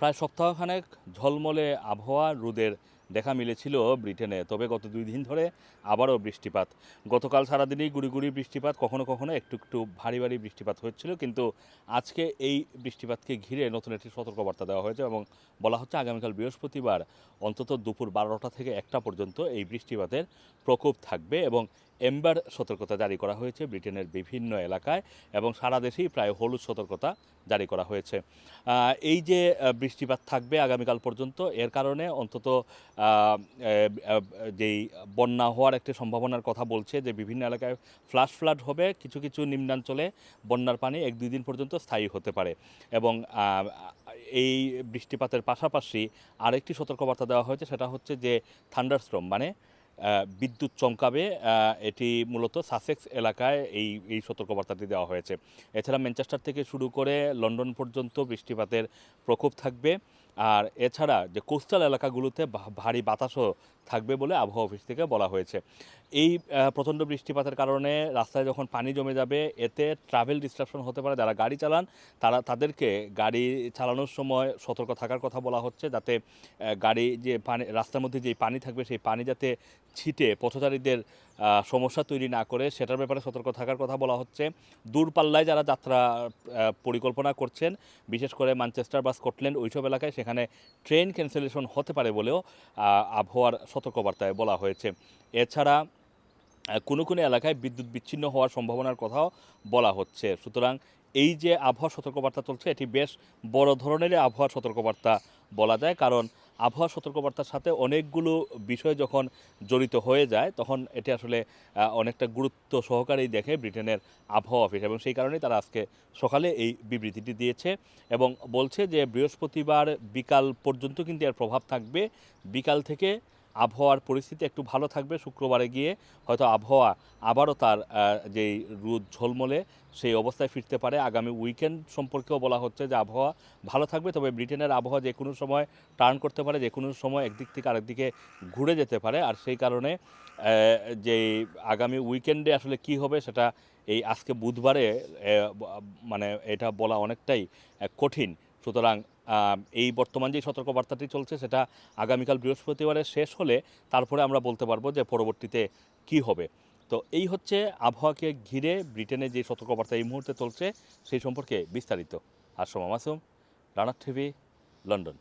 প্রায় সপ্তাহখানেক ঝলমলে আবহাওয়া, রোদের দেখা মিলেছিল ব্রিটেনে। তবে গত দুই দিন ধরে আবারও বৃষ্টিপাত। গতকাল সারাদিনই গুড়ি গুড়ি বৃষ্টিপাত, কখনো কখনো একটু একটু ভারী ভারী বৃষ্টিপাত হচ্ছিল, কিন্তু আজকে এই বৃষ্টিপাতকে ঘিরে নতুন একটি সতর্কবার্তা দেওয়া হয়েছে এবং বলা হচ্ছে আগামীকাল বৃহস্পতিবার অন্তত দুপুর বারোটা থেকে একটা পর্যন্ত এই বৃষ্টিপাতের প্রকোপ থাকবে এবং এম্বার সতর্কতা জারি করা হয়েছে ব্রিটেনের বিভিন্ন এলাকায় এবং সারা দেশেই প্রায় হলুদ সতর্কতা জারি করা হয়েছে। এই যে বৃষ্টিপাত থাকবে আগামীকাল পর্যন্ত, এর কারণে অন্তত যেই বন্যা হওয়ার একটি সম্ভাবনার কথা বলছে যে, বিভিন্ন এলাকায় ফ্লাশ ফ্লাড হবে, কিছু কিছু নিম্নাঞ্চলে বন্যার পানি এক দুই দিন পর্যন্ত স্থায়ী হতে পারে এবং এই বৃষ্টিপাতের পাশাপাশি আরেকটি সতর্কবার্তা দেওয়া হয়েছে, সেটা হচ্ছে যে, থান্ডারস্ট্রম মানে বিদ্যুৎ চমকাবে এটি মূলত সাসেক্স এলাকায় এই এই সতর্কবার্তাটি দেওয়া হয়েছে। এছাড়া ম্যানচেস্টার থেকে শুরু করে লন্ডন পর্যন্ত বৃষ্টিপাতের প্রকোপ থাকবে। আর এছাড়া যে কোস্টাল এলাকাগুলোতে ভারী বাতাসও থাকবে বলে আবহাওয়া অফিস থেকে বলা হয়েছে। এই প্রচণ্ড বৃষ্টিপাতের কারণে রাস্তায় যখন পানি জমে যাবে, এতে ট্রাভেল ডিস্ট্রাকশন হতে পারে। যারা গাড়ি চালান, তারা, তাদেরকে গাড়ি চালানোর সময় সতর্ক থাকার কথা বলা হচ্ছে, যাতে গাড়ি যে পানি, রাস্তার মধ্যে যে পানি থাকবে, সেই পানি যাতে ছিটে পথচারীদের সমস্যা তৈরি না করে, সেটার ব্যাপারে সতর্ক থাকার কথা বলা হচ্ছে। দূরপাল্লায় যারা যাত্রা পরিকল্পনা করছেন, বিশেষ করে ম্যানচেস্টার বা স্কটল্যান্ড ওইসব এলাকায় সেখানে ট্রেন ক্যান্সেলেশন হতে পারে বলেও আবহাওয়ার সতর্কবার্তায় বলা হয়েছে। এছাড়া কোনো কোনো এলাকায় বিদ্যুৎ বিচ্ছিন্ন হওয়ার সম্ভাবনার কথাও বলা হচ্ছে। সুতরাং এই যে আবহাওয়া সতর্কবার্তা চলছে, এটি বেশ বড় ধরনের আবহাওয়া সতর্কবার্তা বলা যায়। কারণ আবহাওয়া সতর্কবার্তার সাথে অনেকগুলো বিষয় যখন জড়িত হয়ে যায়, তখন এটি আসলে অনেকটা গুরুত্ব সহকারেই দেখে ব্রিটেনের আবহাওয়া অফিস এবং সেই কারণেই তারা আজকে সকালে এই বিবৃতিটি দিয়েছে এবং বলছে যে বৃহস্পতিবার বিকাল পর্যন্ত কিন্তু এর প্রভাব থাকবে। বিকাল থেকে আবহাওয়ার পরিস্থিতি একটু ভালো থাকবে। শুক্রবারে গিয়ে হয়তো আবহাওয়া আবারও তার যেই রোদ ঝলমলে সেই অবস্থায় ফিরতে পারে। আগামী উইকেন্ড সম্পর্কেও বলা হচ্ছে যে আবহাওয়া ভালো থাকবে, তবে ব্রিটেনের আবহাওয়া যে কোনো সময় টার্ন করতে পারে, যে কোনো সময় একদিক থেকে আরেক দিকে ঘুরে যেতে পারে। আর সেই কারণে যে আগামী উইকেন্ডে আসলে কি হবে সেটা এই আজকে বুধবারে মানে এটা বলা অনেকটাই কঠিন। সুতরাং এই বর্তমান যে সতর্কবার্তাটি চলছে সেটা আগামীকাল বৃহস্পতিবারে শেষ হলে তারপরে আমরা বলতে পারব যে পরবর্তীতে কি হবে। তো এই হচ্ছে আবহাওয়াকে ঘিরে ব্রিটেনে যে সতর্কবার্তা এই মুহূর্তে চলছে সেই সম্পর্কে বিস্তারিত। আর Soma Masum, Runner TV, London.